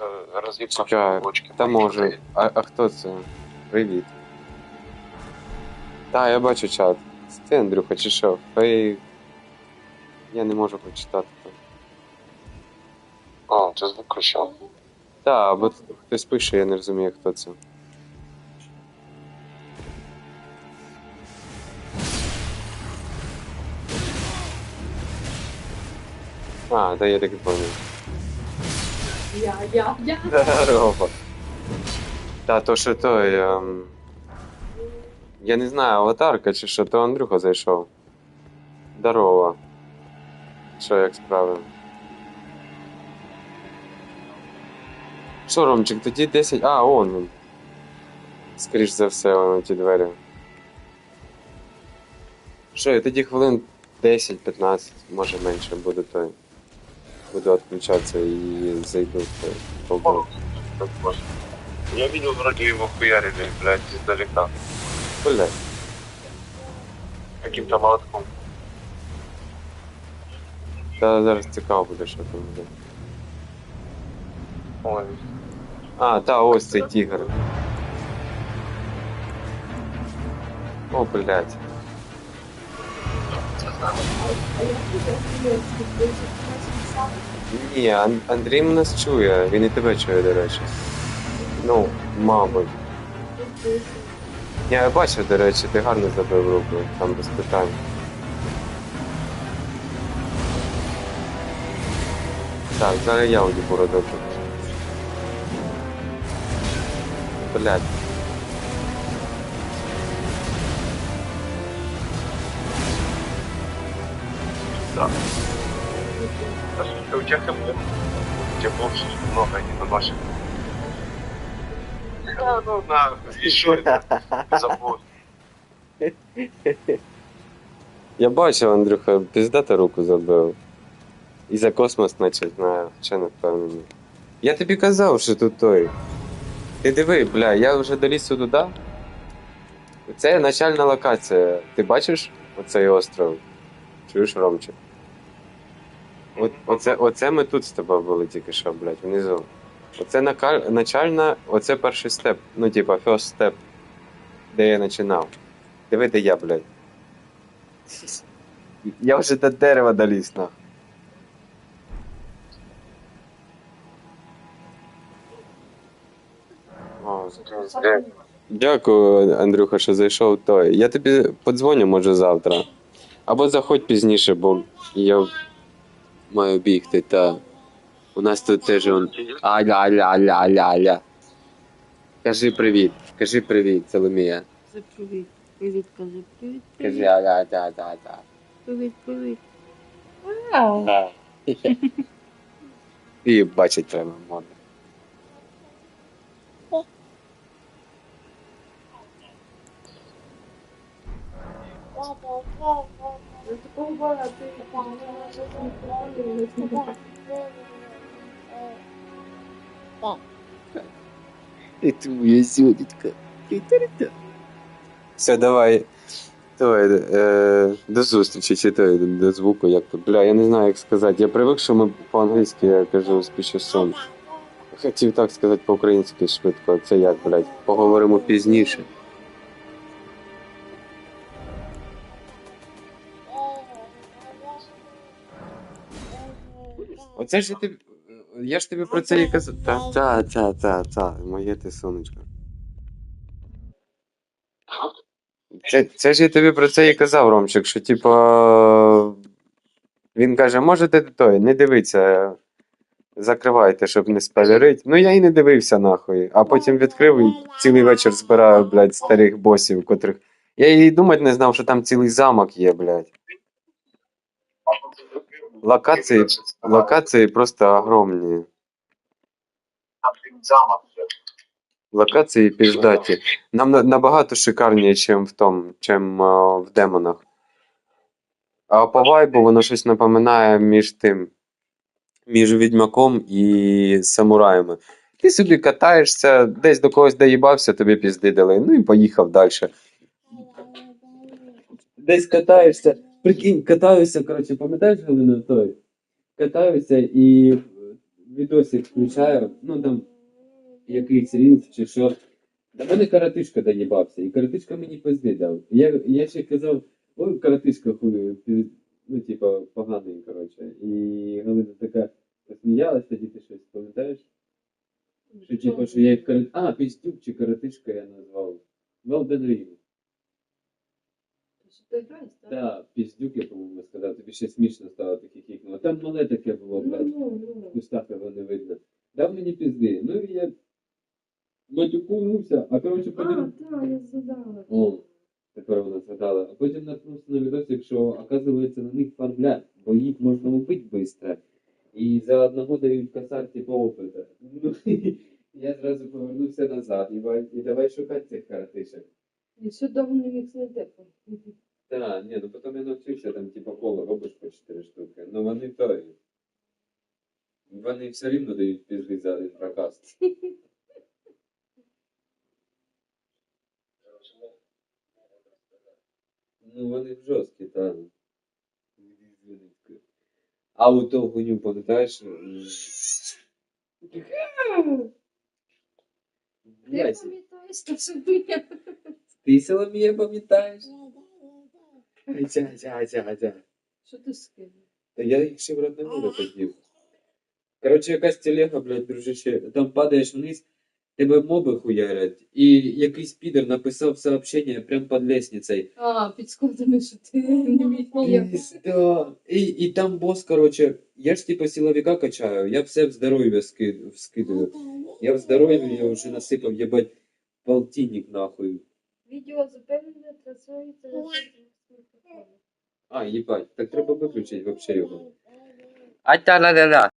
е, роз'їб бочки. Та може. А, а хто це? Привіт. Та, я бачу чат. Це ти, Андрюха, чи що? Хай. Я не можу прочитати. то. О, ти звук включав. Та, або хтось пише, я не розумію, хто це. А, да я так і пам'ятаю. Я, я, я. Здорово. Та, то що то, я... Я не знаю, аватарка чи що, то Андрюха зайшов. Здорово. Що, як справи? Що, Ромчик, тоді 10. А, он він. Скоріш за все, вон ті двері. Що, я тоді хвилин 10-15, може менше буду той. Буду відключатися і зайду в той. Я видел вроде его хуярили, блядь, издалека. Блядь. Каким-то молотком. Та зараз цікаво буде, що там буде. Ой, А, та ось цей тігр. О, блядь. Ні, Ан- Андрій нас чує, він і тебе чує, до речі. Ну, мабуть. Я бачив, до речі, ти гарно забив руку, там без питань. Так, зараз я уйду бороду. Блядь. да. Хп? У тебя больше много, не на ваших. Да, ну, на, еще забудь. Я бачив, Андрюха, піздати руку забив. І за космос, наче знаю, ще не впевнений. Я тобі казав, що тут той. Ти диви, бля, я вже доліз туди. Це начальна локація. Ти бачиш оцей остров? Чуєш, Ромчик? От, оце, оце ми тут з тобою були тільки що, блядь, внизу. Оце накаль, начальна, оце перший степ. Ну, типа, first step, де я починав. Диви, де я, блядь. Я вже до дерева доліз, нахуй. Дякую, Андрюха, що зайшов той. Я тобі подзвоню, може, завтра. Або заходь пізніше, бо я маю бігти, та. У нас тут теж он. Аля-аля-аля-аля-аля. Кажи привіт. Кажи привіт, Соломія. Кажи привіт. Привіт, кажи привіт. Кажи Привіт, аля-аля-аля-аля. привіт, привіт. Вау. І бачить треба моди. Я такого бала, ти Это. Все, давай. Той, е, до зустрічі, чи той, до звуку, як то. Бля, я не знаю, як сказати. Я привик, що ми по-англійськи я кажу speech soon. Хотів так сказати по-українськи швидко, це як, блядь, поговоримо пізніше. Оце ж я тобі. Я ж тобі про це і казав. Та, та, та, та, та, моє ти сонечко. Це, це ж я тобі про це і казав, Ромчик, що типа. Він каже, можете той, не дивіться, закривайте, щоб не спойлерить. Ну я і не дивився нахуй. А потім відкрив і цілий вечір збираю, блядь, старих босів, котрих. Я і думати не знав, що там цілий замок є, блядь. Локації, локації просто огромні. Локації піздаті. Нам на- набагато шикарніше, ніж в тому, чим в демонах. А по вайбу воно щось напоминає між тим. Між відьмаком і самураями. Ти собі катаєшся, десь до когось доїбався, тобі пізди дали, ну і поїхав далі. Десь катаєшся. Прикинь, катаюся, коротше, пам'ятаєш Галина той? Катаюся і відосик включаю, ну там якийсь рілс чи що. До мене каратишка доїбався, і каратишка мені пизди дав. Я, я ще казав, ой, каратишка хуй, ну, типа, поганий, коротше. І Галина така посміялась тоді, ти щось пам'ятаєш? Що типа, що я їх карат... А, піздюк чи каратишка я назвав. Велден Рінг. Так? Піздюк, я, по-моєму, сказав, тобі ще смішно стало таке хікнуло. Там мале таке було, Ну, блядь. ну, ну. кустах його не видно. Дав мені пізди. Ну і я матюкнувся, а коротше А, так, я згадала. О, тепер вона згадала. А потім наткнувся на відосик, що оказується на них фармлять, бо їх можна убити швидко. І за одного дають косарь типу опита. Ну, я зразу повернувся назад і, і давай шукати цих каратишек. І що давно не міг знайти. Так, ні, ну потім я навчився там, типу, коло робиш по 4 штуки. Ну вони той. Вони все рівно дають пізди за один прокаст. Ну вони жорсткі, так. А у того гуню, пам'ятаєш? Ти пам'ятаєш, що собі? Ти Соломія пам'ятаєш? Ася, ася, ася, ася. Що ти скинув? Та я їх ще в рот не буду. Коротше, якась телега, блядь, дружище, там падаєш вниз, тебе моби хуярять, і якийсь підер написав сообщення прямо під лестницею. А, під сходами, що ти не міг ніяк. І, і там бос, коротше, я ж типа силовика качаю, я все в здоров'я ски- вскидую. Я в здоров'я я вже насипав, єбать, полтинник нахуй. Відео запевнене трансується на А, їбать, так треба виключити вообще його. А та ла ла ла